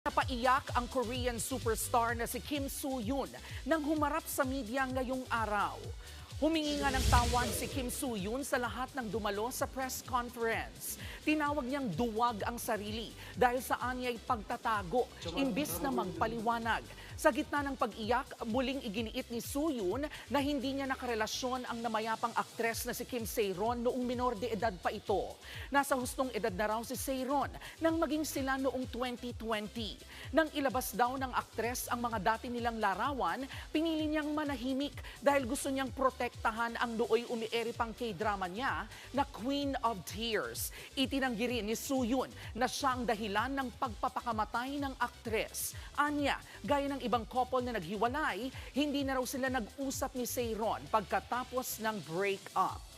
Napaiyak ang Korean superstar na si Kim Soo-yoon nang humarap sa media ngayong araw. Humingi nga ng tawan si Kim Soo-yoon sa lahat ng dumalo sa press conference. Tinawag niyang duwag ang sarili dahil sa anyay pagtatago, imbis na magpaliwanag. Sa gitna ng pag-iyak, muling iginiit ni Soo-yoon na hindi niya nakarelasyon ang namayapang aktres na si Kim Seiron noong minor de edad pa ito. Nasa hustong edad na raw si Seiron nang maging sila noong 2020. Nang ilabas daw ng aktres ang mga dati nilang larawan, pinili niyang manahimik dahil gusto niyang protektahan ang nooy umieri pang K-drama niya na Queen of Tears. Itinanggi rin ni Soo-yoon na siya ang dahilan ng pagpapakamatay ng aktres. Anya, gaya ng ibang couple na naghiwalay, hindi na raw sila nag-usap ni Seiron pagkatapos ng break-up.